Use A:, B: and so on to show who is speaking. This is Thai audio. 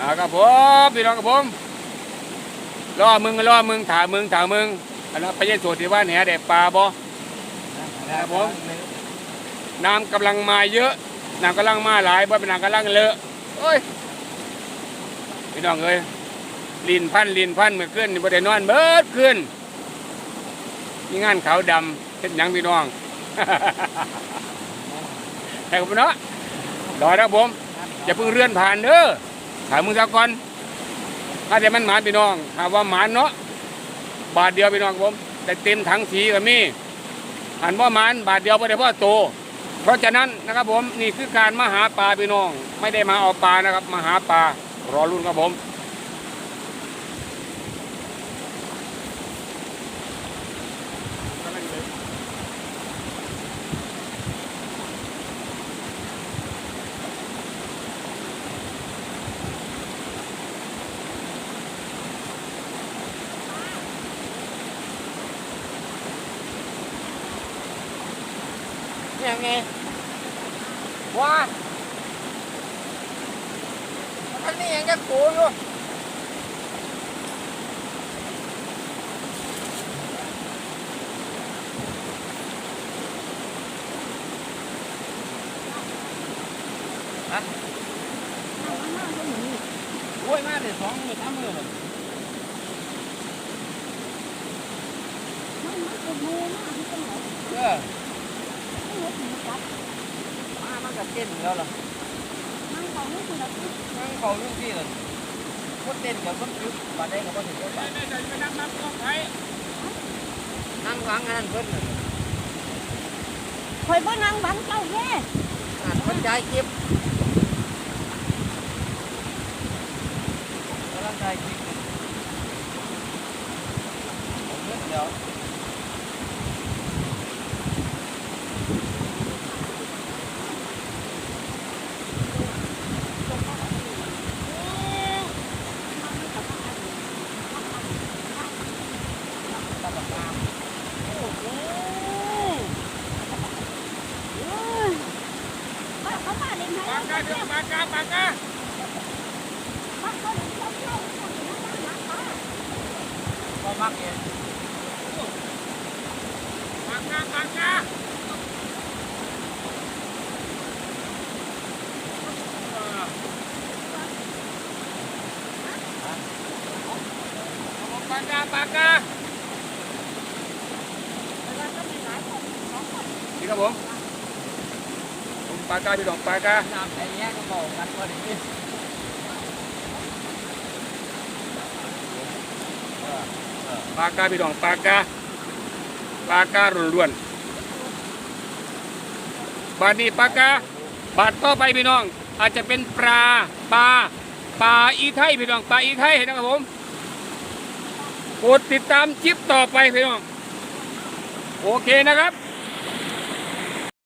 A: อ่าครับผมพี่น้องครับผมรอมึงรอมึงถามมึงถามมึงอันนั้นไปยังสวนที่ว่าเนี่ยเด็ปลาบ่ครับผมน้ำกำลังมาเยอะน้ำกำลังมาหลายบ่เป็นน้ำกำลังเลอะโอ้ยพี่น้องเอ้ยลินพันลินพันเมื่อคืนนี่บ่ได้นอนเบิดคืนมีงานขาวดำเฮ็ดหยังพี่น้องแต่กับเนาะรอนะผมอย่าเพิ่งเลื่อนผ่านเด้อ ถามมึงซะก่อนถ้าแต่มันหมานพี่น้องถามว่าหมานเนาะบาทเดียวพี่น้องผมแต่เต็มถังสีก็มีหันว่ามันบาทเดียวไม่ได้พ่อโต เพราะฉะนั้นนะครับผมนี่คือการมาหาปลาพี่น้อง ไม่ได้มาเอาปลานะครับมาหาปลารอรุ่นครับผม
B: ยังไงว้าอันนี้ยังจะกูอยู่โอ้ยมาได้สองมือสามมือเลยเออมา มันก็เต้นแล้วล่ะนั่งเขาเรื่องที่เลยคนเต้นกับคนจุดบาดได้กับคนถึงก็บาดนั่งฟังงานเพิ่นน่ะ
C: คอยบ่นั่งบังเจ้าแย่
B: งานเพิ่นจ่ายเก็บกำลังจ่ายเก็บผมเลือกเดี๋ยว
C: บ้าเขามาเล่นให้
A: ปากกาเดี๋ยวปากกาปากกา
C: บ้าเขาเล่นเจ้าเจ้าเขาเล่นน้ำน้ำปลา
B: ก็มักเอง
A: ปากกาปากกาปากกาปากกานี่ ครับผม ปากาพี่น้องปากา
B: น้ำไอ้แง่ก็บอกกันว่า
A: ปากาพี่น้องปากาปาการล้วนๆบาดนี้ปากาบาดต่อไปพี่น้อง อาจจะเป็นปลาปลาปลาอีไทยพี่น้องปลาอีไทยนะครับผมกดติดตามคลิปต่อไปพี่น้อง โอเคนะครับ